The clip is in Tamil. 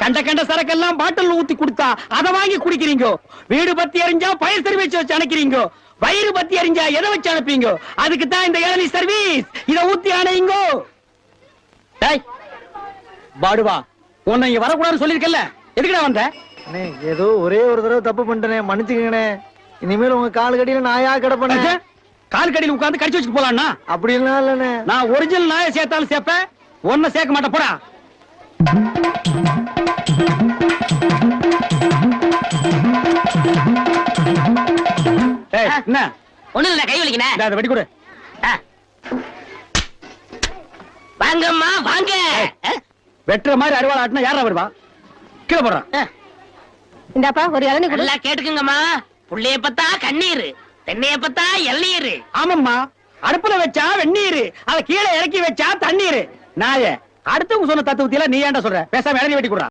கண்ட கண்ட சரக்கெல்லாம் பாட்டில் ஊத்தி கொடுத்தா அத வாங்கி குடிக்கிறீங்க? வீடு பத்தி எரிஞ்சா பயிர் சர்வீஸ் வச்சு அனுப்புறீங்க வயிறு பத்தி எரிஞ்சா எதை வச்சு அனுப்புறீங்க அதுக்கு தான் இந்த இளநீ சர்வீஸ் இத ஊத்தி அணையுங்க. பாடுவா. உன்னை இங்க வரக்கூடாதுன்னு சொல்லிருக்கல எதுக்குடா வந்த? ஏதோ ஒரே ஒரு தடவை தப்பு பண்ணிட்டேனே. மன்னிச்சுக்கங்கண்ணே. இனிமேல் உங்க கால் கடியில நாயா அச்சே, கால் கடியில் உட்கார்ந்து கடிச்சு வச்சுட்டு போலாம்னா அப்படி எல்லாம் இல்லண்ணே. நான் ஒரிஜினல் நாயை சேர்த்தாலும் சேர்ப்பேன். ஒன்ன சேர்க்க மாட்டேன். போடா. என்ன? ஒண்ணு இல்ல கை இந்தா, அதை வெட்டி கொடு வாங்கம்மா வாங்க. வெட்டுற மாதிரி அறுவாள் ஆட்டினா யாரா வருவா? கீழே போடுறான் இந்தாப்பா ஒரு இளநீ கொடு. நல்லா கேட்டுக்குங்கம்மா. புள்ளைய பத்தா கண்ணீர் தென்னைய பத்தா இளநீர். ஆமாம்மா. அடுப்புல வச்சா வெந்நீர் அத கீழே இறக்கி வச்சா தண்ணீர். நாய அடுத்தவங்க சொன்ன தத்துவத்தில நீ ஏன்டா சொல்ற? பேசாம இறங்கி வெட்டி கொடுறா.